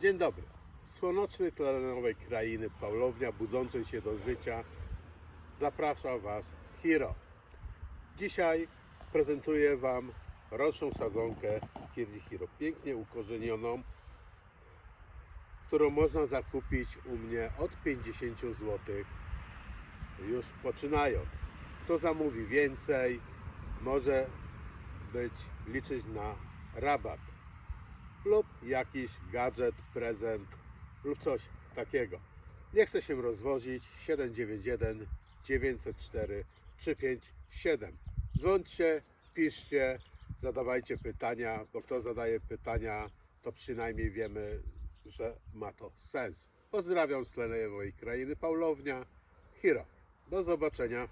Dzień dobry. Z słonecznej tlenowej krainy Pawlownia, budzącej się do życia, zaprasza Was Hiro. Dzisiaj prezentuję Wam roczną sadzonkę Kirli Hiro. Pięknie ukorzenioną, którą można zakupić u mnie od 50 zł już poczynając. Kto zamówi więcej, może być liczyć na rabat lub jakiś gadżet, prezent lub coś takiego. Nie chce się rozwozić 791 904 357. Dzwońcie, piszcie, zadawajcie pytania, bo kto zadaje pytania, to przynajmniej wiemy, że ma to sens. Pozdrawiam z tlenejowej krainy Paulownia. Hiro. Do zobaczenia.